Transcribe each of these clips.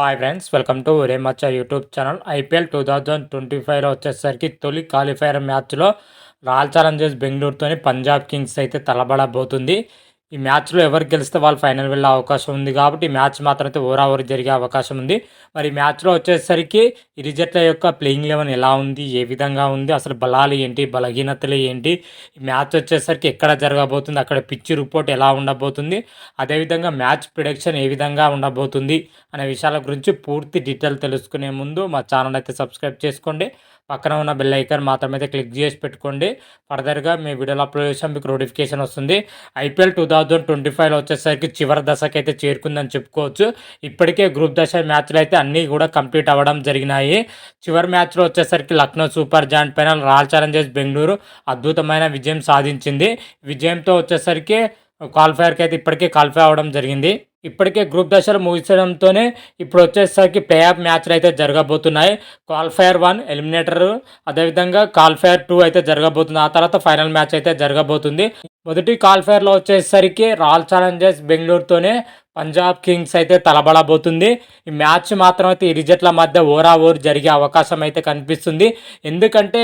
Hi friends welcome to రేమచ్చ YouTube channel IPL two thousand twenty ఫైవ్లో వచ్చేసరికి తొలి qualifier మ్యాచ్లో రాయల్ ఛాలెంజర్స్ బెంగళూరుతోని పంజాబ్ కింగ్స్ అయితే తలబడబోతుంది. ఈ మ్యాచ్లో ఎవరు గెలిస్తే వాళ్ళు ఫైనల్ వెళ్ళే అవకాశం ఉంది కాబట్టి ఈ మ్యాచ్ మాత్రం అయితే ఓవర్ ఓవర్ జరిగే అవకాశం ఉంది. మరి ఈ మ్యాచ్లో వచ్చేసరికి ఇరు జట్ల యొక్క ప్లేయింగ్ లెవెన్ ఎలా ఉంది? ఏ విధంగా ఉంది? అసలు బలాలు ఏంటి? బలహీనతలు ఏంటి? ఈ మ్యాచ్ వచ్చేసరికి ఎక్కడ జరగబోతుంది? అక్కడ పిచ్చి రిపోర్ట్ ఎలా ఉండబోతుంది? అదేవిధంగా మ్యాచ్ ప్రొడక్షన్ ఏ విధంగా ఉండబోతుంది? అనే విషయాల గురించి పూర్తి డీటెయిల్ తెలుసుకునే ముందు మా ఛానల్ అయితే సబ్స్క్రైబ్ చేసుకోండి. పక్కన ఉన్న బెల్ ఐకాన్ మాత్రం అయితే క్లిక్ చేసి పెట్టుకోండి. ఫర్దర్గా మీ వీడియోలో అప్లోడ్ చేసాం మీకు నోటిఫికేషన్ వస్తుంది. ఐపీఎల్ టూ థౌజండ్ ట్వంటీ ఫైవ్లో వచ్చేసరికి చివరి దశకు అయితే చేరుకుందని చెప్పుకోవచ్చు. ఇప్పటికే గ్రూప్ దశ మ్యాచ్లు అయితే అన్నీ కూడా కంప్లీట్ అవ్వడం జరిగినాయి. చివరి మ్యాచ్లో వచ్చేసరికి లక్నో సూపర్ జాయింట్ పైన రాయల్ ఛాలెంజర్స్ బెంగళూరు అద్భుతమైన విజయం సాధించింది. విజయంతో వచ్చేసరికి క్వాలిఫైర్కి అయితే ఇప్పటికే క్వాలిఫై అవ్వడం జరిగింది. ఇప్పటికే గ్రూప్ దశలు ముగించడంతోనే ఇప్పుడు వచ్చేసరికి ప్లే ఆఫ్ మ్యాచ్లు అయితే జరగబోతున్నాయి. క్వాలిఫైర్ వన్ ఎలిమినేటర్ అదేవిధంగా క్వాలిఫైర్ టూ అయితే జరగబోతుంది. ఆ తర్వాత ఫైనల్ మ్యాచ్ అయితే జరగబోతుంది. మొదటి క్వాలిఫైర్లో వచ్చేసరికి రాయల్ ఛాలెంజర్స్ బెంగళూరుతోనే పంజాబ్ కింగ్స్ అయితే తలబడబోతుంది. ఈ మ్యాచ్ మాత్రం అయితే ఇరు జట్ల మధ్య ఓరా ఓర్ జరిగే అవకాశం అయితే కనిపిస్తుంది. ఎందుకంటే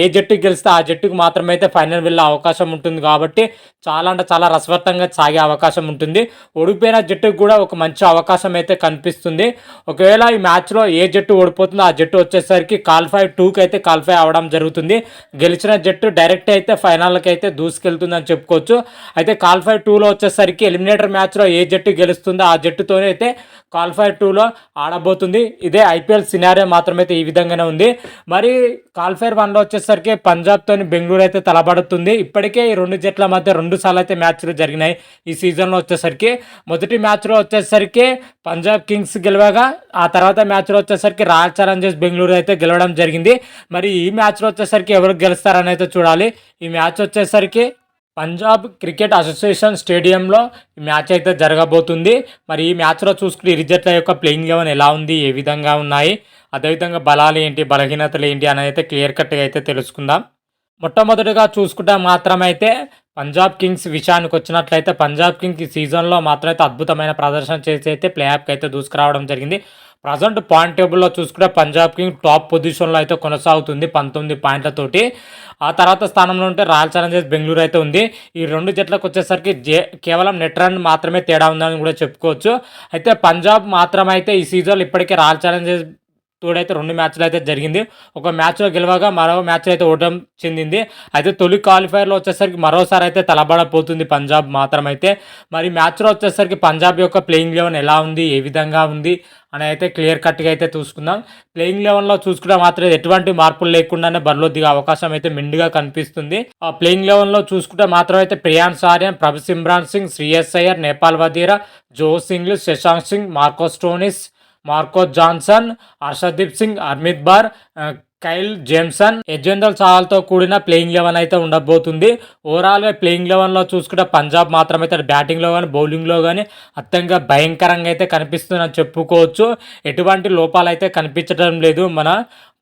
ఏ జట్టు గెలిస్తే ఆ జట్టుకు అయితే ఫైనల్ వెళ్ళే అవకాశం ఉంటుంది కాబట్టి చాలా అంటే చాలా రసవత్తంగా సాగే అవకాశం ఉంటుంది. ఓడిపోయిన జట్టుకు కూడా ఒక మంచి అవకాశం అయితే కనిపిస్తుంది. ఒకవేళ ఈ మ్యాచ్లో ఏ జట్టు ఓడిపోతుందో ఆ జట్టు వచ్చేసరికి కాల్ఫై టూకి అయితే కాల్ఫై అవ్వడం జరుగుతుంది. గెలిచిన జట్టు డైరెక్ట్ అయితే ఫైనల్కి అయితే దూసుకెళ్తుందని చెప్పుకోవచ్చు. అయితే కాల్ఫై టూలో వచ్చేసరికి ఎలిమినేటర్ మ్యాచ్లో ఏ జట్టు గెలుస్తుందో? ఆ జట్టుతోనే అయితే క్వాలిఫైర్ టూలో ఆడబోతుంది. ఇదే ఐపీఎల్ సినారియో మాత్రమైతే ఈ విధంగానే ఉంది. మరి క్వాలిఫైర్ వన్లో వచ్చేసరికి పంజాబ్తోని బెంగళూరు అయితే తలబడుతుంది ఇప్పటికే ఈ రెండు జట్ల మధ్య రెండు సార్లు అయితే మ్యాచ్లు జరిగినాయి ఈ సీజన్లో వచ్చేసరికి. మొదటి మ్యాచ్లో వచ్చేసరికి పంజాబ్ కింగ్స్ గెలవగా ఆ తర్వాత మ్యాచ్లో వచ్చేసరికి రాయల్ ఛాలెంజర్స్ బెంగళూరు అయితే గెలవడం జరిగింది. మరి ఈ మ్యాచ్లో వచ్చేసరికి ఎవరు గెలుస్తారని అయితే చూడాలి. ఈ మ్యాచ్ వచ్చేసరికి పంజాబ్ క్రికెట్ అసోసియేషన్ స్టేడియంలో మ్యాచ్ అయితే జరగబోతుంది. మరి ఈ మ్యాచ్లో చూసుకుంటే ఇరు జట్ల యొక్క ప్లేయింగ్ లెవెన్ ఎలా ఉంది? ఏ విధంగా ఉన్నాయి? అదేవిధంగా బలాలు ఏంటి? బలహీనతలు ఏంటి? అనేది అయితే క్లియర్ కట్గా అయితే తెలుసుకుందాం. మొట్టమొదటిగా చూసుకుంటే మాత్రమైతే పంజాబ్ కింగ్స్ విషయానికి వచ్చినట్లయితే పంజాబ్ కింగ్స్ సీజన్లో సీజన్లో మాత్రమైతే అద్భుతమైన ప్రదర్శన చేసి అయితే ప్లేఆఫ్కి అయితే దూసుకురావడం జరిగింది. ప్రజెంట్ పాయింట్ టేబుల్లో చూసుకుంటే పంజాబ్ కింగ్ టాప్ పొజిషన్లో అయితే కొనసాగుతుంది పంతొమ్మిది పాయింట్లతోటి. ఆ తర్వాత స్థానంలో ఉంటే రాయల్ ఛాలెంజర్స్ బెంగళూరు అయితే ఉంది. ఈ రెండు జట్లకు వచ్చేసరికి జే కేవలం నెట్ రన్ మాత్రమే తేడా ఉందని కూడా చెప్పుకోవచ్చు. అయితే పంజాబ్ మాత్రమైతే ఈ సీజన్లో ఇప్పటికే రాయల్ ఛాలెంజర్స్ తోడైతే రెండు మ్యాచ్లు అయితే జరిగింది. ఒక మ్యాచ్లో గెలవగా మరో మ్యాచ్ అయితే ఓటం చెందింది. అయితే తొలి క్వాలిఫైర్లో వచ్చేసరికి మరోసారి అయితే తలబడపోతుంది పంజాబ్ మాత్రమైతే. మరి మ్యాచ్లో వచ్చేసరికి పంజాబ్ యొక్క ప్లేయింగ్ లెవెన్ ఎలా ఉంది? ఏ విధంగా ఉంది? అని అయితే క్లియర్ కట్గా అయితే చూసుకుందాం. ప్లేయింగ్ లెవెన్లో చూసుకుంటే మాత్రం ఎటువంటి మార్పులు లేకుండానే బరిలో దిగే అవకాశం అయితే మెండుగా కనిపిస్తుంది. ఆ ప్లేయింగ్ లెవెన్లో చూసుకుంటే మాత్రం అయితే ప్రియాన్స్ ఆర్యన్ ప్రభు సిమ్రాన్ సింగ్ శ్రీయస్ అయ్యర్ నేపాల్ వదీరా జో Singh Shashank Singh Marcus Stoinis Marco Jansen Arshdeep Singh Harpreet Brar Kyle Jamieson. Yuzvendra చాహల్తో కూడిన ప్లేయింగ్ లెవెన్ అయితే ఉండబోతుంది. ఓవరాల్గా ప్లేయింగ్ లెవెన్లో చూసుకుంటే పంజాబ్ మాత్రమైతే బ్యాటింగ్లో కానీ బౌలింగ్లో కానీ అత్యంత భయంకరంగా అయితే కనిపిస్తుందని చెప్పుకోవచ్చు. ఎటువంటి లోపాలు అయితే కనిపించడం లేదు మన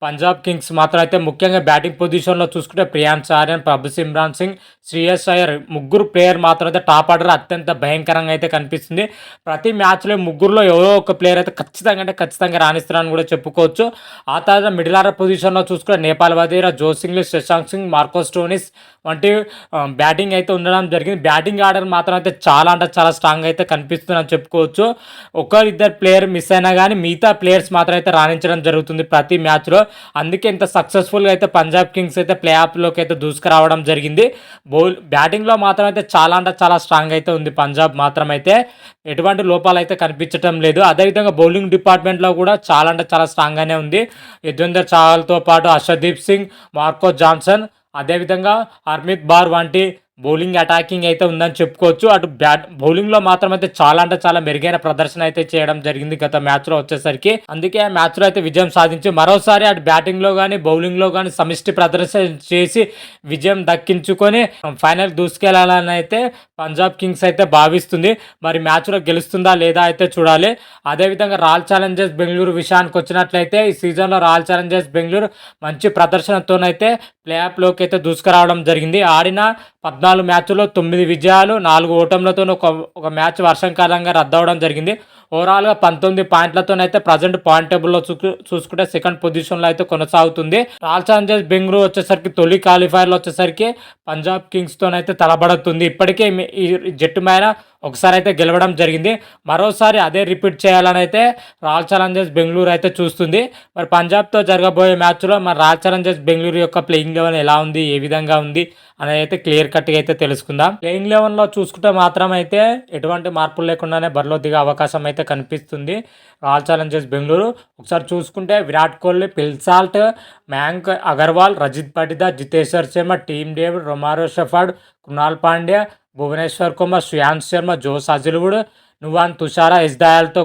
పంజాబ్ కింగ్స్ మాత్రం అయితే ముఖ్యంగా బ్యాటింగ్ పొజిషన్లో చూసుకుంటే ప్రియాంక్ చార్యన్ ప్రభు సిమ్రాన్ సింగ్ శ్రీయస్ అయ్యర్ ముగ్గురు ప్లేయర్ మాత్రం అయితే టాప్ ఆర్డర్ అత్యంత భయంకరంగా అయితే కనిపిస్తుంది. ప్రతి మ్యాచ్లో ముగ్గురులో ఎవరో ఒక ప్లేయర్ అయితే ఖచ్చితంగా అంటే ఖచ్చితంగా రాణిస్తున్నారని కూడా చెప్పుకోవచ్చు. ఆ తర్వాత మిడిల్ ఆర్డర్ పొజిషన్లో చూసుకుంటే నేపాల్ వదీరా జోసింగ్లు శశాంక్ సింగ్ మార్కోస్ టోనిస్ వంటి బ్యాటింగ్ అయితే ఉండడం జరిగింది. బ్యాటింగ్ ఆర్డర్ మాత్రం అయితే చాలా అంటే చాలా స్ట్రాంగ్ అయితే కనిపిస్తుందని చెప్పుకోవచ్చు. ఒకరిద్దరు ప్లేయర్ మిస్ అయినా కానీ మిగతా ప్లేయర్స్ మాత్రం అయితే రాణించడం జరుగుతుంది ప్రతి మ్యాచ్లో. అందుకే ఇంత సక్సెస్ఫుల్గా అయితే పంజాబ్ కింగ్స్ అయితే ప్లే ఆఫ్లోకి అయితే దూసుకురావడం జరిగింది. బౌల్ బ్యాటింగ్లో మాత్రం అయితే చాలా అంటే చాలా స్ట్రాంగ్ అయితే ఉంది పంజాబ్ మాత్రం అయితే ఎటువంటి లోపాలు అయితే కనిపించడం లేదు. అదేవిధంగా బౌలింగ్ డిపార్ట్మెంట్లో కూడా చాలా అంటే చాలా స్ట్రాంగ్గానే ఉంది. యుద్ధేందర్ చాహల్తో పాటు అశ్వదీప్ సింగ్ మార్కో జాన్సన్ అదేవిధంగా హర్మిత్ బార్ వంటి బౌలింగ్ అటాకింగ్ అయితే ఉందని చెప్పుకోవచ్చు. అటు బ్యాట్ బౌలింగ్లో మాత్రం అయితే చాలా అంటే చాలా మెరుగైన ప్రదర్శన అయితే చేయడం జరిగింది గత మ్యాచ్లో వచ్చేసరికి. అందుకే ఆ మ్యాచ్లో అయితే విజయం సాధించి మరోసారి అటు బ్యాటింగ్లో కానీ బౌలింగ్లో కానీ సమిష్టి ప్రదర్శన చేసి విజయం దక్కించుకొని ఫైనల్ దూసుకెళ్ళాలని అయితే పంజాబ్ కింగ్స్ అయితే భావిస్తుంది. మరి మ్యాచ్లో గెలుస్తుందా లేదా అయితే చూడాలి. అదేవిధంగా రాయల్ ఛాలెంజర్స్ బెంగళూరు విషయానికి వచ్చినట్లయితే ఈ సీజన్లో రాయల్ ఛాలెంజర్స్ బెంగళూరు మంచి ప్రదర్శనతోనైతే ప్లే ఆఫ్లోకి అయితే దూసుకురావడం జరిగింది. ఆడిన పద్నాలుగు మ్యాచ్లో తొమ్మిది విజయాలు నాలుగు ఓటములతో ఒక ఒక మ్యాచ్ వర్షం కారణంగా రద్దవడం జరిగింది. ఓవరాల్గా పంతొమ్మిది పాయింట్లతోనైతే ప్రజెంట్ పాయింట్ టేబుల్లో చూ చూసుకుంటే సెకండ్ పొజిషన్లో అయితే కొనసాగుతుంది. రాయల్ ఛాలెంజర్స్ బెంగళూరు వచ్చేసరికి తొలి క్వాలిఫైర్లో వచ్చేసరికి పంజాబ్ కింగ్స్తోనైతే తలబడుతుంది. ఇప్పటికే ఈ జట్టు మీద ఒకసారి అయితే గెలవడం జరిగింది. మరోసారి అదే రిపీట్ చేయాలని అయితే రాయల్ ఛాలెంజర్స్ బెంగళూరు అయితే చూస్తుంది. మరి పంజాబ్తో జరగబోయే మ్యాచ్లో మరి రాయల్ ఛాలెంజర్స్ బెంగళూరు యొక్క ప్లేయింగ్ లెవెన్ ఎలా ఉంది? ఏ విధంగా ఉంది? అనేది అయితే క్లియర్ కట్గా అయితే తెలుసుకుందాం. ప్లేయింగ్ లెవెన్లో చూసుకుంటే మాత్రం అయితే ఎటువంటి మార్పులు లేకుండానే బరిలో దిగే అవకాశం అయితే కనిపిస్తుంది రాయల్ ఛాలెంజర్స్ బెంగళూరు. ఒకసారి చూసుకుంటే Virat Kohli Phil Salt Mayank Agarwal Rajat Patidar Jitesh Sharma Tim David Romario Shepherd Krunal Pandya Bhuvneshwar Kumar Shreyans Sharma Josh Hazlewood Nuwan Thushara yes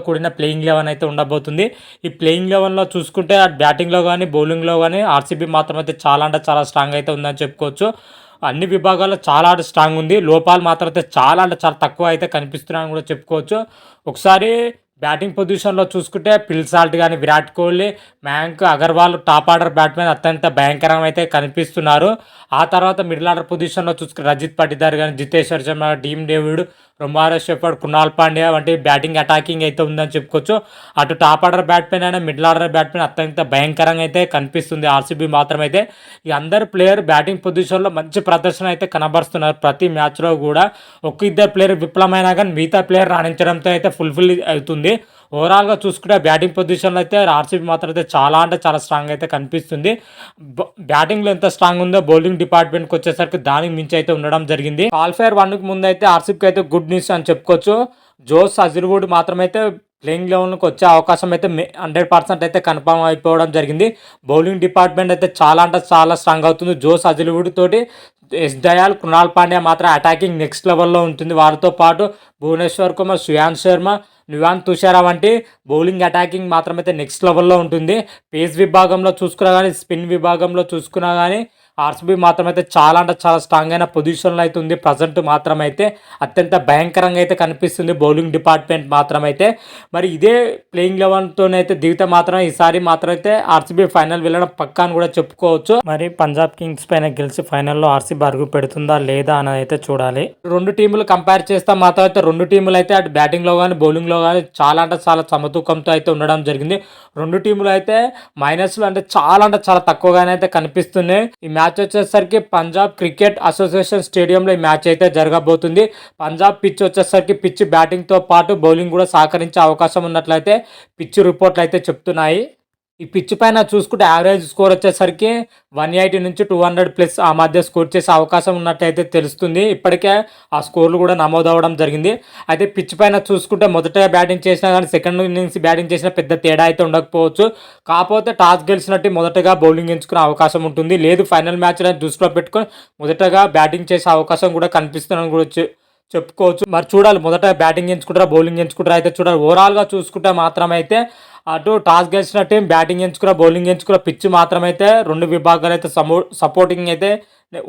కూడిన ప్లేయింగ్ లెవెన్ అయితే ఉండబోతుంది. ఈ ప్లేయింగ్ లెవెన్లో చూసుకుంటే అటు బ్యాటింగ్లో కానీ బౌలింగ్లో కానీ ఆర్సీబీ మాత్రం అయితే చాలా అంటే చాలా స్ట్రాంగ్ అయితే ఉందని చెప్పుకోవచ్చు. అన్ని విభాగాల్లో చాలా అంటే స్ట్రాంగ్ ఉంది. లోపాలు మాత్రం అయితే చాలా అంటే చాలా తక్కువ అయితే కనిపిస్తున్నాయని కూడా చెప్పుకోవచ్చు. ఒకసారి బ్యాటింగ్ పొజిషన్లో చూసుకుంటే పిల్సాల్ట్ కానీ Virat Kohli Mayank Agarwal top order batsmen అత్యంత భయంకరంగా అయితే కనిపిస్తున్నారు. ఆ తర్వాత మిడిల్ ఆర్డర్ పొజిషన్లో చూసుకుంటే రజిత్ పటిదార్ కానీ Jitesh Sharma Tim David Romario Shepherd Krunal Pandya వంటి బ్యాటింగ్ అటాకింగ్ అయితే ఉందని చెప్పుకోవచ్చు. అటు టాప్ ఆర్డర్ బ్యాట్మెన్ అయినా మిడిల్ ఆర్డర్ బ్యాట్మెన్ అత్యంత భయంకరంగా అయితే కనిపిస్తుంది ఆర్సీబీ మాత్రం అయితే ఈ అందరు ప్లేయర్ బ్యాటింగ్ పొజిషన్లో మంచి ప్రదర్శన అయితే కనబరుస్తున్నారు. ప్రతి మ్యాచ్లో కూడా ఒక ఇద్దరు ప్లేయర్ విఫలమైనా కానీ మిగతా ప్లేయర్ రాణించడంతో అయితే ఫుల్ఫిల్ అవుతుంది. ఓవరాల్గా చూసుకుంటే బ్యాటింగ్ పొజిషన్లో అయితే ఆర్సీబీ మాత్రం అయితే చాలా అంటే చాలా స్ట్రాంగ్ అయితే కనిపిస్తుంది. బ్యాటింగ్లో ఎంత స్ట్రాంగ్ ఉందో బౌలింగ్ డిపార్ట్మెంట్కి వచ్చేసరికి దానికి మించి అయితే ఉండడం జరిగింది. క్వాలిఫైర్ వన్కి ముందు అయితే ఆర్సీబీకి అయితే గుడ్ న్యూస్ అని చెప్పుకోవచ్చు. జోస్ అజిర్వుడ్ మాత్రమైతే ప్లేయింగ్ లెవెల్కి వచ్చే అవకాశం అయితే హండ్రెడ్ పర్సెంట్ అయితే కన్ఫర్మ్ అయిపోవడం జరిగింది. బౌలింగ్ డిపార్ట్మెంట్ అయితే చాలా అంటే చాలా స్ట్రాంగ్ అవుతుంది. జోస్ అజిల్వుడ్ తోటి ఎస్ దయాల్ కృణాల్ పాండ్యా మాత్రం అటాకింగ్ నెక్స్ట్ లెవెల్లో ఉంటుంది. వారితో పాటు భువనేశ్వర్ కుమార్ సుయాన్ శర్మ నివాన్ తుషారా వంటి బౌలింగ్ అటాకింగ్ మాత్రమైతే నెక్స్ట్ లెవెల్లో ఉంటుంది. పేస్ విభాగంలో చూసుకున్నా కానీ స్పిన్ విభాగంలో చూసుకున్నా కానీ ఆర్సీబీ మాత్రం అయితే చాలా అంటే చాలా స్ట్రాంగ్ అయిన పొజిషన్లో అయితే ఉంది. ప్రజెంట్ అయితే అత్యంత భయంకరంగా అయితే కనిపిస్తుంది. బౌలింగ్ డిపార్ట్మెంట్ మాత్రం అయితే మరి ఇదే ప్లేయింగ్ లెవెన్తోనైతే దిగితే మాత్రం ఈసారి మాత్రం అయితే ఆర్సీబీ ఫైనల్ వెళ్ళడం పక్కా అని కూడా చెప్పుకోవచ్చు. మరి పంజాబ్ కింగ్స్ పైన గెలిచి ఫైనల్లో ఆర్సీబీ అరుగు పెడుతుందా లేదా అనేది అయితే చూడాలి. రెండు టీములు కంపేర్ చేస్తే మాత్రం అయితే రెండు టీములు అయితే అటు బ్యాటింగ్లో కానీ బౌలింగ్లో కానీ చాలా అంటే చాలా సమతూకంతో అయితే ఉండడం జరిగింది. రెండు టీములు అయితే మైనస్లు అంటే చాలా అంటే చాలా తక్కువగానే అయితే కనిపిస్తున్నాయి. ఈ మ్యాచ్ మ్యాచ్ వచ్చేసరికి పంజాబ్ క్రికెట్ అసోసియేషన్ స్టేడియంలో ఈ మ్యాచ్ అయితే జరగబోతుంది. పంజాబ్ పిచ్ వచ్చేసరికి పిచ్ బ్యాటింగ్తో పాటు బౌలింగ్ కూడా సహకరించే అవకాశం ఉన్నట్లయితే పిచ్ రిపోర్ట్లు అయితే చెప్తున్నాయి. ఈ పిచ్ పైన చూసుకుంటే యావరేజ్ స్కోర్ వచ్చేసరికి వన్ ఎయిటీ నుంచి టూ హండ్రెడ్ ప్లస్ ఆ మధ్య స్కోర్ చేసే అవకాశం ఉన్నట్టయితే తెలుస్తుంది. ఇప్పటికే ఆ స్కోర్లు కూడా నమోదవడం జరిగింది. అయితే పిచ్ పైన చూసుకుంటే మొదట బ్యాటింగ్ చేసినా కానీ సెకండ్ ఇన్నింగ్స్ బ్యాటింగ్ చేసినా పెద్ద తేడా అయితే ఉండకపోవచ్చు. కాకపోతే టాస్ గెలిచినట్టు మొదటగా బౌలింగ్ ఎంచుకునే అవకాశం ఉంటుంది. లేదు ఫైనల్ మ్యాచ్ దృష్టిలో పెట్టుకొని మొదటగా బ్యాటింగ్ చేసే అవకాశం కూడా కనిపిస్తుందని కూడా చెప్పుకోవచ్చు. మరి చూడాలి మొదట బ్యాటింగ్ ఎంచుకుంటారా బౌలింగ్ ఎంచుకుంటారా అయితే చూడాలి. ఓవరాల్గా చూసుకుంటే మాత్రమైతే అటు టాస్ గెలిచిన టీం బ్యాటింగ్ ఎంచుకున్న బౌలింగ్ ఎంచుకున్న పిచ్ మాత్రమైతే రెండు విభాగాలు అయితే సపోర్టింగ్ అయితే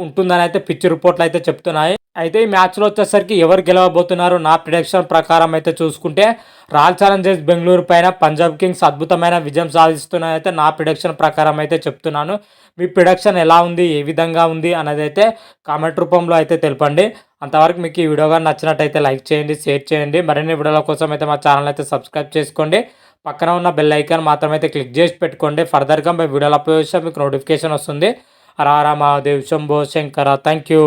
ఉంటుందని అయితే పిచ్ రిపోర్ట్లు అయితే చెప్తున్నాయి. అయితే ఈ మ్యాచ్లో వచ్చేసరికి ఎవరు గెలవబోతున్నారు నా ప్రిడిక్షన్ ప్రకారం అయితే చూసుకుంటే రాయల్ ఛాలెంజర్స్ బెంగళూరు పైన పంజాబ్ కింగ్స్ అద్భుతమైన విజయం సాధిస్తున్నాయైతే నా ప్రిడిక్షన్ ప్రకారం అయితే చెప్తున్నాను. మీ ప్రిడిక్షన్ ఎలా ఉంది ఏ విధంగా ఉంది అనేది అయితే కామెంట్ రూపంలో అయితే తెలపండి. అంతవరకు మీకు ఈ వీడియో కానీ నచ్చినట్టయితే లైక్ చేయండి షేర్ చేయండి. మరిన్ని వీడియోల కోసం అయితే మా ఛానల్ అయితే సబ్స్క్రైబ్ చేసుకోండి. పక్కన ఉన్న బెల్ ఐకాన్ మాత్రమైతే క్లిక్ చేసి పెట్టుకోండి. ఫర్దర్గా మేము వీడియోలు అప్లోడ్ చేస్తే మీకు నోటిఫికేషన్ వస్తుంది. రారా మహాదేవ్ శంభో శంకర థ్యాంక్ యూ